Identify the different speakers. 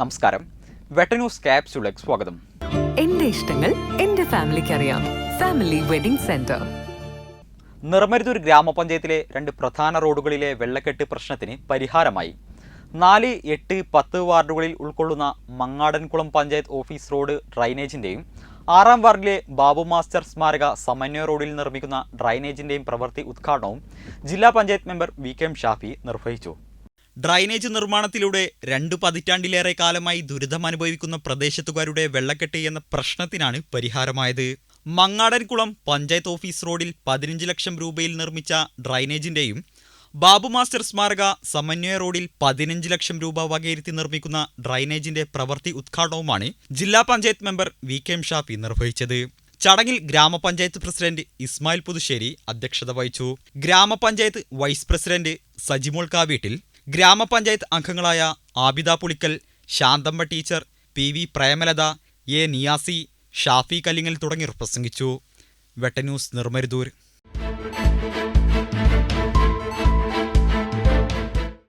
Speaker 1: നമസ്കാരം. വെട്ടന്യൂസ് ക്യാപ്സ്യൂളിലേക്ക് സ്വാഗതം.
Speaker 2: എന്റെ ഇഷ്ടങ്ങൾ എന്റെ ഫാമിലിക്ക് അറിയാം. Family wedding centre.
Speaker 1: നിറമരുതൂർ ഗ്രാമപഞ്ചായത്തിലെ രണ്ട് പ്രധാന റോഡുകളിലെ വെള്ളക്കെട്ട് പ്രശ്നത്തിന് പരിഹാരമായി. നാല് എട്ട് പത്ത് വാർഡുകളിൽ ഉൾക്കൊള്ളുന്ന മങ്ങാടൻകുളം പഞ്ചായത്ത് ഓഫീസ് റോഡ് ഡ്രൈനേജിന്റെയും ആറാം വാർഡിലെ ബാബു മാസ്റ്റർ സ്മാരക സമന്വയ റോഡിൽ നിർമ്മിക്കുന്ന ഡ്രൈനേജിന്റെയും പ്രവൃത്തി ഉദ്ഘാടനവും ജില്ലാ panchayat member V K M Shafi നിർവഹിച്ചു. ഡ്രൈനേജ് നിർമ്മാണത്തിലൂടെ രണ്ട് പതിറ്റാണ്ടിലേറെ കാലമായി ദുരിതം അനുഭവിക്കുന്ന പ്രദേശത്തുകാരുടെ വെള്ളക്കെട്ട് എന്ന പ്രശ്നത്തിനാണ് പരിഹാരമായത്. മങ്ങാടൻകുളം പഞ്ചായത്ത് ഓഫീസ് റോഡിൽ പതിനഞ്ച് ലക്ഷം രൂപയിൽ നിർമ്മിച്ച ഡ്രൈനേജിന്റെയും ബാബു മാസ്റ്റർ സ്മാരക സമന്വയ റോഡിൽ പതിനഞ്ച് ലക്ഷം രൂപ വകയിരുത്തി നിർമ്മിക്കുന്ന ഡ്രൈനേജിന്റെ പ്രവൃത്തി ഉദ്ഘാടനവുമാണ് ജില്ലാ panchayat member V K M Shafi നിർവഹിച്ചത്. ചടങ്ങിൽ ഗ്രാമപഞ്ചായത്ത് പ്രസിഡന്റ് ഇസ്മായിൽ പുതുശ്ശേരി അധ്യക്ഷത വഹിച്ചു. ഗ്രാമപഞ്ചായത്ത് വൈസ് പ്രസിഡന്റ് സജിമോൾ കാവീട്ടിൽ ഗ്രാമപഞ്ചായത്ത് അംഗങ്ങളായ Abida Pulikkal Santhamma teacher P V Premalatha A Niyasi Shafi Kallingal തുടങ്ങിയവർ പ്രസംഗിച്ചു. വെട്ടന്യൂസ് നിർമ്മരുതൂർ